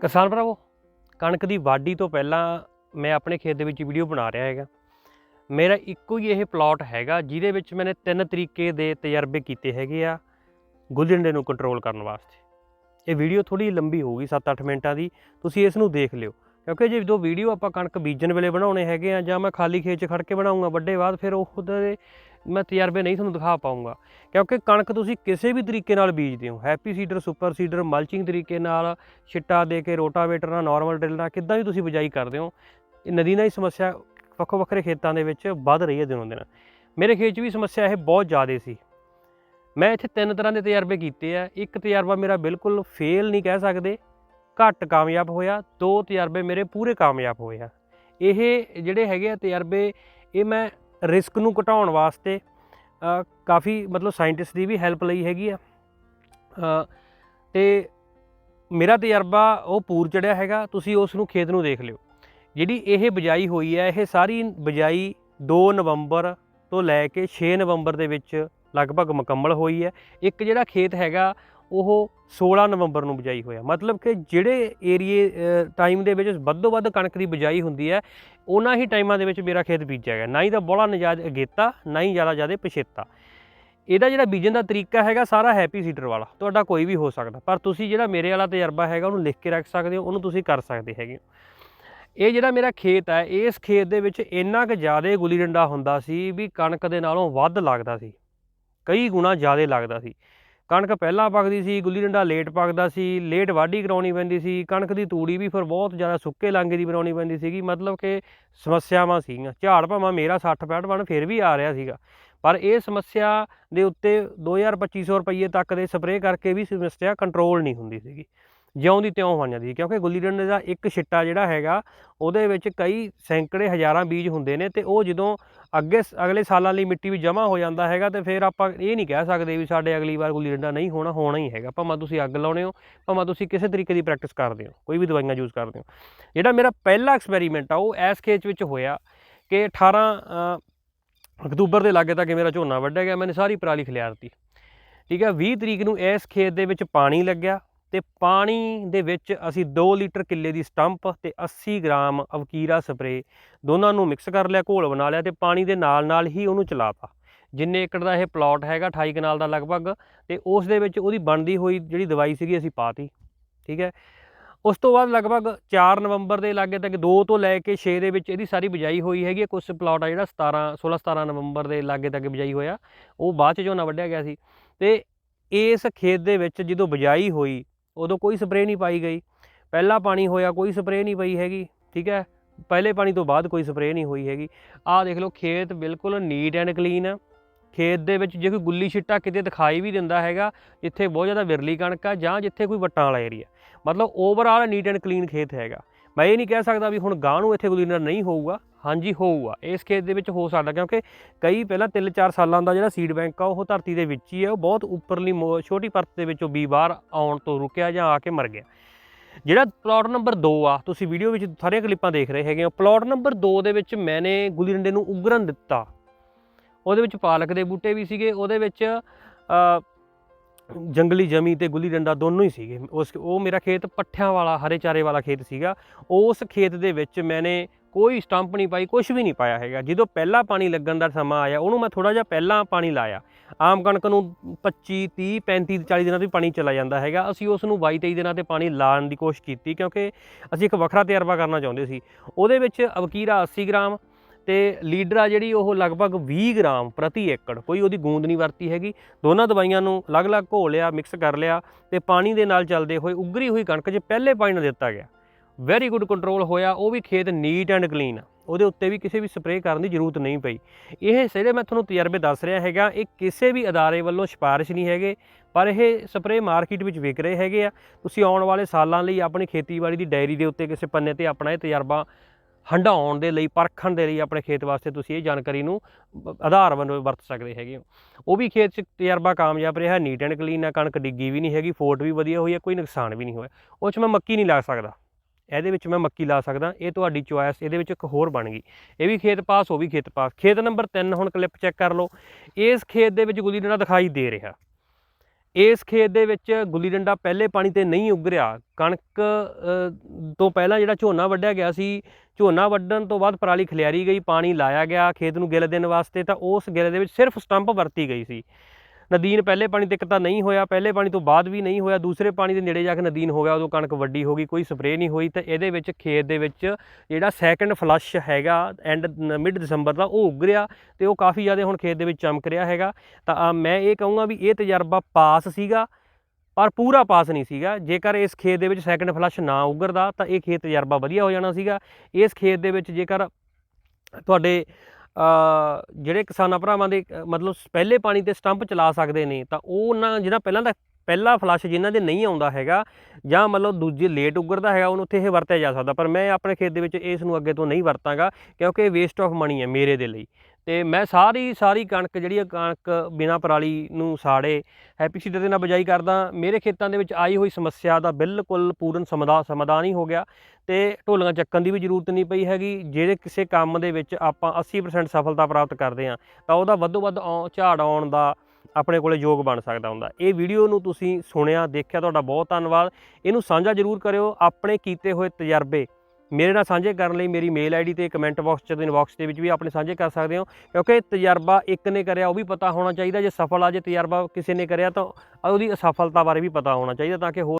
ਕਿਸਾਨ ਭਰਾਵੋ, ਕਣਕ ਦੀ ਵਾਢੀ ਤੋਂ ਪਹਿਲਾਂ ਮੈਂ ਆਪਣੇ ਖੇਤ ਦੇ ਵਿੱਚ ਵੀਡੀਓ ਬਣਾ ਰਿਹਾ ਹੈਗਾ। ਮੇਰਾ ਇੱਕੋ ਹੀ ਇਹ ਪਲਾਟ ਹੈਗਾ, ਜਿਹਦੇ ਵਿੱਚ ਮੈंने ਤਿੰਨ ਤਰੀਕੇ ਦੇ ਤਜਰਬੇ ਕੀਤੇ ਹੈਗੇ ਆ ਗੁੱਲਡੰਡੇ ਨੂੰ ਕੰਟਰੋਲ ਕਰਨ ਵਾਸਤੇ। ਇਹ ਵੀਡੀਓ ਥੋੜੀ ਲੰਬੀ ਹੋਊਗੀ 7-8 ਮਿੰਟਾਂ ਦੀ, ਤੁਸੀਂ ਇਸ ਨੂੰ ਦੇਖ ਲਿਓ। ਕਿਉਂਕਿ ਜੇ ਜਦੋਂ ਵੀਡੀਓ ਆਪਾਂ ਕਣਕ ਬੀਜਣ ਵੇਲੇ ਬਣਾਉਣੇ ਹੈਗੇ ਆ ਜਾਂ ਮੈਂ ਖਾਲੀ ਖੇਤ 'ਚ ਖੜ ਕੇ ਬਣਾਉਂਗਾ, ਵੱਡੇ ਬਾਅਦ ਫਿਰ ਉਹਦੇ ਮੈਂ ਤਜਰਬੇ ਨਹੀਂ ਤੁਹਾਨੂੰ ਦਿਖਾ ਪਾਉਂਗਾ ਕਿਉਂਕਿ ਕਣਕ ਤੁਸੀਂ ਕਿਸੇ ਵੀ ਤਰੀਕੇ ਨਾਲ ਬੀਜਦੇ ਹੋ। Happy seeder, super seeder, mulching ਤਰੀਕੇ ਨਾਲ, ਛਿੱਟਾ ਦੇ ਕੇ, ਰੋਟਾਵੇਟਰ ਨਾਲ ਨਾਰਮਲ ਡਰਿਲ ਨਾਲ, ਕਿੱਦਾਂ ਵੀ ਤੁਸੀਂ ਬਿਜਾਈ ਕਰਦੇ ਹੋ, ਇਹ ਨਦੀ ਨਾਲ ਹੀ ਸਮੱਸਿਆ ਵੱਖੋ ਵੱਖਰੇ ਖੇਤਾਂ ਦੇ ਵਿੱਚ ਵੱਧ ਰਹੀ ਹੈ ਦਿਨੋਂ ਦਿਨ। ਮੇਰੇ ਖੇਤ 'ਚ ਵੀ ਸਮੱਸਿਆ ਇਹ ਬਹੁਤ ਜ਼ਿਆਦਾ ਸੀ। ਮੈਂ ਇੱਥੇ ਤਿੰਨ ਤਰ੍ਹਾਂ ਦੇ ਤਜਰਬੇ ਕੀਤੇ ਆ। ਇੱਕ ਤਜਰਬਾ ਮੇਰਾ ਬਿਲਕੁਲ ਫੇਲ ਨਹੀਂ ਕਹਿ ਸਕਦੇ। ਘੱਟ ਕਾਮਯਾਬ ਹੋਇਆ। ਦੋ ਤਜਰਬੇ ਮੇਰੇ ਪੂਰੇ ਕਾਮਯਾਬ ਹੋਏ ਆ। ਇਹ ਜਿਹੜੇ ਹੈਗੇ ਆ ਤਜਰਬੇ, ਇਹ ਮੈਂ ਰਿਸਕ ਨੂੰ ਘਟਾਉਣ ਵਾਸਤੇ ਕਾਫੀ ਮਤਲਬ ਸਾਇੰਟਿਸਟ ਦੀ ਵੀ ਹੈਲਪ ਲਈ ਹੈਗੀ ਆ। ਅ, ਤੇ ਮੇਰਾ ਤਜਰਬਾ ਉਹ ਪੂਰ ਚੜਿਆ ਹੈਗਾ ਤੁਸੀਂ ਉਸ ਨੂੰ ਖੇਤ ਨੂੰ ਦੇਖ ਲਿਓ। ਜਿਹੜੀ ਇਹ ਬਿਜਾਈ ਹੋਈ ਹੈ ਇਹ ਸਾਰੀ ਬਿਜਾਈ 2 ਨਵੰਬਰ ਤੋਂ ਲੈ ਕੇ 6 ਨਵੰਬਰ ਦੇ ਵਿੱਚ ਲਗਭਗ ਮੁਕੰਮਲ ਹੋਈ ਹੈ। ਇੱਕ ਜਿਹੜਾ ਖੇਤ ਹੈਗਾ ਉਹ 16 ਨਵੰਬਰ ਨੂੰ ਬਿਜਾਈ ਹੋਇਆ। ਮਤਲਬ ਕਿ ਜਿਹੜੇ ਏਰੀਏ ਟਾਈਮ ਦੇ ਵਿੱਚ ਵੱਧੋ ਵੱਧ ਕਣਕ ਦੀ ਬਿਜਾਈ ਹੁੰਦੀ ਹੈ, ਉਹਨਾਂ ਹੀ ਟਾਈਮਾਂ ਦੇ ਵਿੱਚ ਮੇਰਾ ਖੇਤ ਬੀਜਿਆ ਗਿਆ। ਨਾ ਹੀ ਤਾਂ ਬੋਲਾ ਨਜਾਇਜ਼ ਅਗੇਤਾ, ਨਾ ਹੀ ਜ਼ਿਆਦਾ ਜ਼ਿਆਦਾ ਪਛੇਤਾ। ਇਹਦਾ ਜਿਹੜਾ ਬੀਜਣ ਦਾ ਤਰੀਕਾ ਹੈਗਾ ਸਾਰਾ ਹੈਪੀ ਸੀਡਰ ਵਾਲਾ। ਤੁਹਾਡਾ ਕੋਈ ਵੀ ਹੋ ਸਕਦਾ। ਪਰ ਤੁਸੀਂ ਜਿਹੜਾ ਮੇਰੇ ਵਾਲਾ ਤਜਰਬਾ ਹੈਗਾ, ਉਹਨੂੰ ਲਿਖ ਕੇ ਰੱਖ ਸਕਦੇ ਹੋ, ਉਹਨੂੰ ਤੁਸੀਂ ਕਰ ਸਕਦੇ ਹੈਗੇ ਹੋ। ਇਹ ਜਿਹੜਾ ਮੇਰਾ ਖੇਤ ਹੈ, ਇਸ ਖੇਤ ਦੇ ਵਿੱਚ ਇੰਨਾ ਕੁ ਜ਼ਿਆਦਾ ਗੁੱਲੀ ਡੰਡਾ ਹੁੰਦਾ ਸੀ ਵੀ ਕਣਕ ਦੇ ਨਾਲੋਂ ਵੱਧ ਲੱਗਦਾ ਸੀ। ਕਈ ਗੁਣਾ ਜ਼ਿਆਦਾ ਲੱਗਦਾ ਸੀ। ਕਣਕ ਪਹਿਲਾਂ ਪੱਕਦੀ ਸੀ, ਗੁੱਲੀ ਡੰਡਾ ਲੇਟ ਪੱਕਦਾ ਸੀ, ਲੇਟ ਵਾਢੀ ਕਰਾਉਣੀ ਪੈਂਦੀ ਸੀ, ਕਣਕ ਦੀ ਤੂੜੀ ਵੀ ਫਿਰ ਬਹੁਤ ਜ਼ਿਆਦਾ ਸੁੱਕੇ ਲਾਂਗੇ ਦੀ ਬਣਾਉਣੀ ਪੈਂਦੀ ਸੀਗੀ, ਮਤਲਬ ਕਿ ਸਮੱਸਿਆਵਾਂ ਸੀਗੀਆਂ। ਝਾੜ ਭਾਵੇਂ ਮੇਰਾ 60 65 ਬਣ ਫਿਰ ਵੀ ਆ ਰਿਹਾ ਸੀਗਾ। ਪਰ ਇਹ ਸਮੱਸਿਆ ਦੇ ਉੱਤੇ 2250 ਰੁਪਏ ਤੱਕ ਦੇ ਸਪਰੇਅ ਕਰਕੇ ਵੀ ਸਮੱਸਿਆ ਕੰਟਰੋਲ ਨਹੀਂ ਹੁੰਦੀ ਸੀਗੀ। ਜਿਉਂ ਦੀ ਤਿਉਂ ਹੋ ਜਾਂਦੀ ਸੀ ਕਿਉਂਕਿ ਗੁੱਲੀ ਡੰਡੇ ਦਾ ਇੱਕ ਛਿੱਟਾ ਜਿਹੜਾ ਹੈਗਾ, ਉਹਦੇ ਵਿੱਚ ਕਈ ਸੈਂਕੜੇ ਹਜ਼ਾਰਾਂ ਬੀਜ ਹੁੰਦੇ ਨੇ ਤੇ ਉਹ ਜਦੋਂ ਅੱਗੇ ਅਗਲੇ ਸਾਲਾਂ ਲਈ ਮਿੱਟੀ ਵਿੱਚ ਜਮ੍ਹਾਂ ਹੋ ਜਾਂਦਾ ਹੈਗਾ ਤੇ ਫਿਰ ਆਪਾਂ ਇਹ ਨਹੀਂ ਕਹਿ ਸਕਦੇ ਵੀ ਸਾਡੇ ਅਗਲੀ ਵਾਰ ਗੁੱਲੀ ਡੰਡਾ ਨਹੀਂ ਹੋਣਾ ਹੋਣਾ ਹੀ ਹੈਗਾ। ਭਾਵੇਂ ਤੁਸੀਂ ਅੱਗ ਲਾਉਣੇ ਹੋ, ਭਾਵੇਂ ਤੁਸੀਂ ਕਿਸੇ ਤਰੀਕੇ ਦੀ ਪ੍ਰੈਕਟਿਸ ਕਰਦੇ ਹੋ, ਕੋਈ ਵੀ ਦਵਾਈਆਂ ਯੂਜ਼ ਕਰਦੇ ਹੋ। ਜਿਹੜਾ ਮੇਰਾ ਪਹਿਲਾ ਐਕਸਪੈਰੀਮੈਂਟ ਆ, ਉਹ ਐਸ ਖੇਤ ਵਿੱਚ ਹੋਇਆ ਕਿ 18 ਅਕਤੂਬਰ ਦੇ ਲਾਗੇ ਤੱਕ ਮੇਰਾ ਝੋਨਾ ਵੱਢਿਆ ਗਿਆ, ਮੈਨੇ ਸਾਰੀ ਪਰਾਲੀ ਖਿਲਾਰਤੀ। ਠੀਕ ਹੈ 20 ਤਰੀਕ ਨੂੰ ਇਸ ਖੇਤ ਦੇ ਵਿੱਚ ਪਾਣੀ ਲੱਗਿਆ ਤੇ ਪਾਣੀ ਦੇ ਵਿੱਚ ਅਸੀਂ 2 ਲੀਟਰ ਕਿੱਲੇ ਦੀ ਸਟੰਪ ਤੇ 80 ਗ੍ਰਾਮ ਅਵਕੀਰਾ ਸਪਰੇ ਦੋਨਾਂ ਨੂੰ ਮਿਕਸ ਕਰ ਲਿਆ, ਘੋਲ ਬਣਾ ਲਿਆ ਤੇ ਪਾਣੀ ਦੇ ਨਾਲ ਨਾਲ ਹੀ ਉਹਨੂੰ ਚਲਾਤਾ। ਜਿੰਨੇ ਏਕੜ ਦਾ ਇਹ ਪਲਾਟ ਹੈਗਾ 28 ਕਨਾਲ ਦਾ ਲਗਭਗ, ਤੇ ਉਸ ਦੇ ਵਿੱਚ ਉਹਦੀ ਬਣਦੀ ਹੋਈ ਜਿਹੜੀ ਦਵਾਈ ਸੀਗੀ ਅਸੀਂ ਪਾਤੀ, ਠੀਕ ਹੈ? ਉਸ ਤੋਂ ਬਾਅਦ ਲਗਭਗ 4 ਨਵੰਬਰ ਦੇ ਲਾਗੇ ਤੱਕ 2 ਤੋਂ ਲੈ ਕੇ 6 ਦੇ ਵਿੱਚ ਇਹਦੀ ਸਾਰੀ ਬਿਜਾਈ ਹੋਈ ਹੈਗੀ ਹੈ। ਕੁਝ ਪਲਾਟ ਆ ਜਿਹੜਾ 17 16 17 ਨਵੰਬਰ ਦੇ ਲਾਗੇ ਤੱਕ ਬਿਜਾਈ ਹੋਇਆ, ਉਹ ਬਾਅਦ ਚ ਝੋਨਾ ਵੱਢਿਆ ਗਿਆ ਸੀ। ਤੇ ਇਸ ਖੇਤ ਦੇ ਵਿੱਚ ਜਦੋਂ ਬਿਜਾਈ ਹੋਈ ਉਦੋਂ ਕੋਈ ਸਪਰੇਅ ਨਹੀਂ ਪਾਈ ਗਈ। ਪਹਿਲਾ ਪਾਣੀ ਹੋਇਆ, ਕੋਈ ਸਪਰੇਅ ਨਹੀਂ ਪਈ ਹੈਗੀ, ਠੀਕ ਹੈ? ਪਹਿਲੇ ਪਾਣੀ ਤੋਂ ਬਾਅਦ ਕੋਈ ਸਪਰੇਅ ਨਹੀਂ ਹੋਈ ਹੈਗੀ। ਆਹ ਦੇਖ ਲਓ, ਖੇਤ ਬਿਲਕੁਲ ਨੀਟ ਐਂਡ ਕਲੀਨ ਆ। ਖੇਤ ਦੇ ਵਿੱਚ ਜੇ ਕੋਈ ਗੁੱਲੀ ਛਿੱਟਾ ਕਿਤੇ ਦਿਖਾਈ ਵੀ ਦਿੰਦਾ ਹੈਗਾ, ਜਿੱਥੇ ਬਹੁਤ ਜ਼ਿਆਦਾ ਵਿਰਲੀ ਕਣਕ ਆ ਜਾਂ ਜਿੱਥੇ ਕੋਈ ਵੱਟਾਂ ਵਾਲਾ ਏਰੀਆ ਮਤਲਬ ਓਵਰਆਲ ਨੀਟ ਐਂਡ ਕਲੀਨ ਖੇਤ ਹੈਗਾ। ਮੈਂ ਇਹ ਨਹੀਂ ਕਹਿ ਸਕਦਾ ਵੀ ਹੁਣ ਗਾਂ ਨੂੰ ਇੱਥੇ ਗੁੱਲੀ ਡੰਡਾ ਨਹੀਂ ਹੋਊਗਾ। ਹਾਂਜੀ ਹੋਊਗਾ, ਇਸ ਖੇਤ ਦੇ ਵਿੱਚ ਹੋ ਸਕਦਾ ਕਿਉਂਕਿ ਕਈ ਪਹਿਲਾਂ 3-4 ਸਾਲਾਂ ਦਾ ਜਿਹੜਾ ਸੀਡ ਬੈਂਕ ਆ, ਉਹ ਧਰਤੀ ਦੇ ਵਿੱਚ ਹੀ ਹੈ, ਉਹ ਬਹੁਤ ਉੱਪਰਲੀ ਮੋ- ਛੋਟੀ ਪਰਤ ਦੇ ਵਿੱਚੋਂ ਬੀ ਬਾਹਰ ਆਉਣ ਤੋਂ ਰੁਕਿਆ ਜਾਂ ਆ ਕੇ ਮਰ ਗਿਆ। ਜਿਹੜਾ ਪਲਾਟ ਨੰਬਰ 2 ਆ, ਤੁਸੀਂ ਵੀਡੀਓ ਵਿੱਚ ਸਾਰੀਆਂ ਕਲਿੱਪਾਂ ਦੇਖ ਰਹੇ ਹੈਗੇ ਹੋ ਪਲਾਟ ਨੰਬਰ 2 ਦੇ ਵਿੱਚ ਮੈਨੇ ਗੁੱਲੀ ਡੰਡੇ ਨੂੰ ਉਗਰਨ ਦਿੱਤਾ। ਉਹਦੇ ਵਿੱਚ ਪਾਲਕ ਦੇ ਬੂਟੇ ਵੀ ਸੀਗੇ, ਉਹਦੇ ਵਿੱਚ ਜੰਗਲੀ ਜਮੀ ਤੇ ਗੁੱਲੀ ਡੰਡਾ ਦੋਨੋਂ ਹੀ ਸੀਗੇ। ਉਸ, ਉਹ ਮੇਰਾ ਖੇਤ ਪੱਠਿਆਂ ਵਾਲਾ, ਹਰੇ ਚਾਰੇ ਵਾਲਾ ਖੇਤ ਸੀਗਾ। ਉਸ ਖੇਤ ਦੇ ਵਿੱਚ ਮੈਨੇ ਕੋਈ ਸਟੰਪ ਨਹੀਂ ਪਾਈ ਕੁਝ ਵੀ ਨਹੀਂ ਪਾਇਆ ਹੈਗਾ। ਜਦੋਂ ਪਹਿਲਾ ਪਾਣੀ ਲੱਗਣ ਦਾ ਸਮਾਂ ਆਇਆ, ਉਹਨੂੰ ਮੈਂ ਥੋੜਾ ਜਿਹਾ ਪਹਿਲਾਂ ਪਾਣੀ ਲਾਇਆ। ਆਮ ਕਣਕ ਨੂੰ 25 30 35 40 ਦਿਨਾਂ ਤੋਂ ਪਾਣੀ ਚਲਾ ਜਾਂਦਾ ਹੈਗਾ। ਅਸੀਂ ਉਸ ਨੂੰ 22 23 ਦਿਨਾਂ ਤੇ ਪਾਣੀ ਲਾਉਣ ਦੀ ਕੋਸ਼ਿਸ਼ ਕੀਤੀ, ਕਿਉਂਕਿ ਅਸੀਂ ਇੱਕ ਵੱਖਰਾ ਤਜਰਬਾ ਕਰਨਾ ਚਾਹੁੰਦੇ ਸੀ। ਉਹਦੇ ਵਿੱਚ ਅਬਕੀਰਾ 80 ਗ੍ਰਾਮ ਤੇ ਲੀਡਰ ਆ ਜਿਹੜੀ, ਉਹ ਲਗਭਗ 20 ਗ੍ਰਾਮ ਪ੍ਰਤੀ ਏਕੜ। ਕੋਈ ਉਹਦੀ ਗੂੰਦ ਨਹੀਂ ਵਰਤੀ ਹੈਗੀ। ਦੋਨਾਂ ਦਵਾਈਆਂ ਨੂੰ ਅਲੱਗ-ਅਲੱਗ ਘੋਲਿਆ ਮਿਕਸ ਕਰ ਲਿਆ ਤੇ ਪਾਣੀ ਦੇ ਨਾਲ ਚੱਲਦੇ ਹੋਏ ਉਗਰੀ ਹੋਈ ਕਣਕ 'ਚ ਪਹਿਲੇ ਪਾਣੀ ਨਾਲ ਦਿੱਤਾ ਗਿਆ ਵੈਰੀ ਗੁੱਡ ਕੰਟਰੋਲ ਹੋਇਆ, ਉਹ ਵੀ ਖੇਤ ਨੀਟ ਐਂਡ ਕਲੀਨ ਆ। ਉਹਦੇ ਉੱਤੇ ਵੀ ਕਿਸੇ ਵੀ ਸਪਰੇਅ ਕਰਨ ਦੀ ਜ਼ਰੂਰਤ ਨਹੀਂ ਪਈ। ਇਹ ਜਿਹੜੇ ਮੈਂ ਤੁਹਾਨੂੰ ਤਜਰਬੇ ਦੱਸ ਰਿਹਾ ਹੈਗਾ, ਇਹ ਕਿਸੇ ਵੀ ਅਦਾਰੇ ਵੱਲੋਂ ਸਿਫਾਰਿਸ਼ ਨਹੀਂ ਹੈਗੇ, ਪਰ ਇਹ ਸਪਰੇਅ ਮਾਰਕੀਟ ਵਿੱਚ ਵਿਕ ਰਹੇ ਹੈਗੇ ਆ। ਤੁਸੀਂ ਆਉਣ ਵਾਲੇ ਸਾਲਾਂ ਲਈ ਆਪਣੀ ਖੇਤੀਬਾੜੀ ਦੀ ਡਾਇਰੀ ਦੇ ਉੱਤੇ ਕਿਸੇ ਪੰਨੇ ਤੇ ਆਪਣਾ ਇਹ ਤਜਰਬਾ ਹੰਡਾਉਣ ਦੇ ਲਈ, ਪਰਖਣ ਦੇ ਲਈ ਆਪਣੇ ਖੇਤ ਵਾਸਤੇ ਤੁਸੀਂ ਇਹ ਜਾਣਕਾਰੀ ਨੂੰ ਆਧਾਰ ਵਜੋਂ ਵਰਤ ਸਕਦੇ ਹੈਗੇ ਹੋ। ਉਹ ਵੀ ਖੇਤ 'ਚ ਤਜਰਬਾ ਕਾਮਯਾਬ ਰਿਹਾ ਨੀਟ ਐਂਡ ਕਲੀਨ ਆ, ਕਣਕ ਡਿੱਗੀ ਵੀ ਨਹੀਂ ਹੈਗੀ, ਫੋਟ ਵੀ ਵਧੀਆ ਹੋਈ ਹੈ ਕੋਈ ਨੁਕਸਾਨ ਵੀ ਨਹੀਂ ਹੋਇਆ। ਉਹ 'ਚ ਮੈਂ ਮੱਕੀ ਨਹੀਂ ਲਾ ਸਕਦਾ। ਇਹਦੇ ਵਿੱਚ ਮੈਂ ਮੱਕੀ ਲਾ ਸਕਦਾ, ਇਹ ਤੁਹਾਡੀ ਚੁਆਇਸ ਇਹਦੇ ਵਿੱਚ ਇੱਕ ਹੋਰ ਬਣ ਗਈ। ਇਹ ਵੀ ਖੇਤ ਪਾਸ, ਉਹ ਵੀ ਖੇਤ ਪਾਸ। ਖੇਤ ਨੰਬਰ 3 ਹੁਣ ਕਲਿੱਪ ਚੈੱਕ ਕਰ ਲਓ। ਇਸ ਖੇਤ ਦੇ ਵਿੱਚ ਗੁੱਲੀ ਡੰਡਾ ਦਿਖਾਈ ਦੇ ਰਿਹਾ। ਇਸ ਖੇਤ ਦੇ ਵਿੱਚ ਗੁੱਲੀ ਡੰਡਾ ਪਹਿਲੇ ਪਾਣੀ ਤੇ ਨਹੀਂ ਉੱਗ ਰਿਹਾ ਕਣਕ ਤੋਂ ਪਹਿਲਾਂ ਜਿਹੜਾ ਝੋਨਾ ਵੱਢਿਆ ਗਿਆ ਸੀ, ਝੋਨਾ ਵੱਢਣ ਤੋਂ ਬਾਅਦ ਪਰਾਲੀ ਖਲਿਆਰੀ ਗਈ, ਪਾਣੀ ਲਾਇਆ ਗਿਆ, ਖੇਤ ਨੂੰ ਗਿੱਲ ਦੇਣ ਵਾਸਤੇ ਤਾਂ ਉਸ ਗਿੱਲ ਦੇ ਵਿੱਚ ਸਿਰਫ ਸਟੰਪ ਵਰਤੀ ਗਈ ਸੀ। ਨਦੀਨ ਪਹਿਲੇ ਪਾਣੀ ਤੱਕ ਤਾਂ ਨਹੀਂ ਹੋਇਆ, ਪਹਿਲੇ ਪਾਣੀ ਤੋਂ ਬਾਅਦ ਵੀ ਨਹੀਂ ਹੋਇਆ, ਦੂਸਰੇ ਪਾਣੀ ਦੇ ਨੇੜੇ ਜਾ ਕੇ ਨਦੀਨ ਹੋ ਗਿਆ, ਉਦੋਂ ਕਣਕ ਵੱਡੀ ਹੋ ਗਈ, ਕੋਈ ਸਪਰੇਅ ਨਹੀਂ ਹੋਈ, ਤਾਂ ਇਹਦੇ ਵਿੱਚ ਖੇਤ ਦੇ ਵਿੱਚ ਜਿਹੜਾ ਸੈਕੰਡ ਫਲੱਸ਼ ਹੈਗਾ ਐਂਡ ਮਿਡ ਦਸੰਬਰ ਦਾ, ਉਹ ਉੱਗ ਰਿਹਾ ਤੇ ਉਹ ਕਾਫੀ ਜ਼ਿਆਦਾ ਹੁਣ ਖੇਤ ਦੇ ਵਿੱਚ ਚਮਕ ਰਿਹਾ ਹੈਗਾ। ਤਾਂ ਮੈਂ ਇਹ ਕਹੂੰਗਾ ਵੀ ਇਹ ਤਜਰਬਾ ਪਾਸ ਸੀਗਾ, ਪਰ ਪੂਰਾ ਪਾਸ ਨਹੀਂ ਸੀਗਾ। ਜੇਕਰ ਇਸ ਖੇਤ ਦੇ ਵਿੱਚ ਸੈਕੰਡ ਫਲੱਸ਼ ਨਾ ਉਗਰਦਾ, ਤਾਂ ਇਹ ਖੇਤ ਤਜਰਬਾ ਵਧੀਆ ਹੋ ਜਾਣਾ ਸੀਗਾ। ਇਸ ਖੇਤ ਦੇ ਵਿੱਚ ਜੇਕਰ ਤੁਹਾਡੇ ਜਿਹੜੇ ਕਿਸਾਨਾਂ ਭਰਾਵਾਂ ਦੇ ਅ, ਮਤਲਬ ਪਹਿਲੇ ਪਾਣੀ ਤੇ ਸਟੰਪ ਚਲਾ ਸਕਦੇ ਨੇ ਤਾਂ ਉਹ ਉਹਨਾਂ ਜਿਹੜਾ ਪਹਿਲਾਂ ਦਾ ਪਹਿਲਾ ਫਲੱਸ਼ ਜਿਨ੍ਹਾਂ ਦੇ ਨਹੀਂ ਆਉਂਦਾ ਹੈਗਾ ਜਾਂ ਮਤਲਬ ਦੂਜੇ ਲੇਟ ਉਗਰਦਾ ਹੈਗਾ ਉਹਨੂੰ ਉੱਥੇ ਇਹ ਵਰਤਿਆ ਜਾ ਸਕਦਾ ਪਰ ਮੈਂ ਆਪਣੇ ਖੇਤ ਦੇ ਵਿੱਚ ਇਸ ਨੂੰ ਅੱਗੇ ਤੋਂ ਨਹੀਂ ਵਰਤਾਂਗਾ ਕਿਉਂਕਿ ਇਹ ਵੇਸਟ ਆਫ ਮਨੀ ਹੈ ਮੇਰੇ ਦੇ ਲਈ। ਤੇ ਮੈਂ ਸਾਰੀ ਸਾਰੀ ਕਣਕ ਜਿਹੜੀ ਆ, ਕਣਕ ਬਿਨਾ ਪਰਾਲੀ ਨੂੰ ਸਾੜੇ, ਹੈਪੀ ਸੀਡਰ ਦੇ ਨਾਲ ਬਜਾਈ ਕਰਦਾ, ਮੇਰੇ ਖੇਤਾਂ ਦੇ ਵਿੱਚ ਆਈ ਹੋਈ ਸਮੱਸਿਆ ਦਾ ਬਿਲਕੁਲ ਪੂਰਨ ਸਮਦਾ, ਸਮਾਧਾਨ ਹੀ ਹੋ ਗਿਆ ਤੇ ਢੋਲੀਆਂ ਚੱਕਣ ਦੀ ਵੀ ਜ਼ਰੂਰਤ ਨਹੀਂ ਪਈ ਹੈਗੀ, ਜਿਹੜੇ ਕਿਸੇ ਕੰਮ ਦੇ ਵਿੱਚ ਆਪਾਂ 80% ਸਫਲਤਾ ਪ੍ਰਾਪਤ ਕਰਦੇ ਹਾਂ, ਤਾਂ ਉਹਦਾ ਵੱਧੋ ਵੱਧ ਆਉ- ਝਾੜ ਆਉਣ ਦਾ ਆਪਣੇ ਕੋਲੇ ਯੋਗ ਬਣ ਸਕਦਾ ਹੁੰਦਾ। ਇਹ ਵੀਡੀਓ ਨੂੰ ਤੁਸੀਂ ਸੁਣਿਆ, ਦੇਖਿਆ, ਤੁਹਾਡਾ ਬਹੁਤ ਧੰਨਵਾਦ। ਇਹਨੂੰ ਸਾਂਝਾ ਜ਼ਰੂਰ ਕਰਿਓ, ਆਪਣੇ ਕੀਤੇ ਹੋਏ ਤਜਰਬੇ ਮੇਰੇ ਨਾਲ ਸਾਂਝੇ ਕਰਨ ਲਈ ਮੇਰੀ ਮੇਲ ਆਈਡੀ ਤੇ ਕਮੈਂਟ ਬਾਕਸ ਚ ਤੇ ਇਨਬਾਕਸ ਦੇ ਵਿੱਚ ਵੀ ਆਪਣੇ ਸਾਂਝੇ ਕਰ ਸਕਦੇ ਹੋ, ਕਿਉਂਕਿ ਤਜਰਬਾ ਇੱਕ ਨੇ ਕਰਿਆ ਉਹ ਵੀ ਪਤਾ ਹੋਣਾ ਚਾਹੀਦਾ, ਜੇ ਸਫਲ ਆ, ਜੇ ਤਜਰਬਾ ਕਿਸੇ ਨੇ ਕਰਿਆ ਤਾਂ ਉਹਦੀ ਅਸਫਲਤਾ ਬਾਰੇ ਵੀ ਪਤਾ ਹੋਣਾ ਚਾਹੀਦਾ ਤਾਂ ਕਿ ਹੋਰ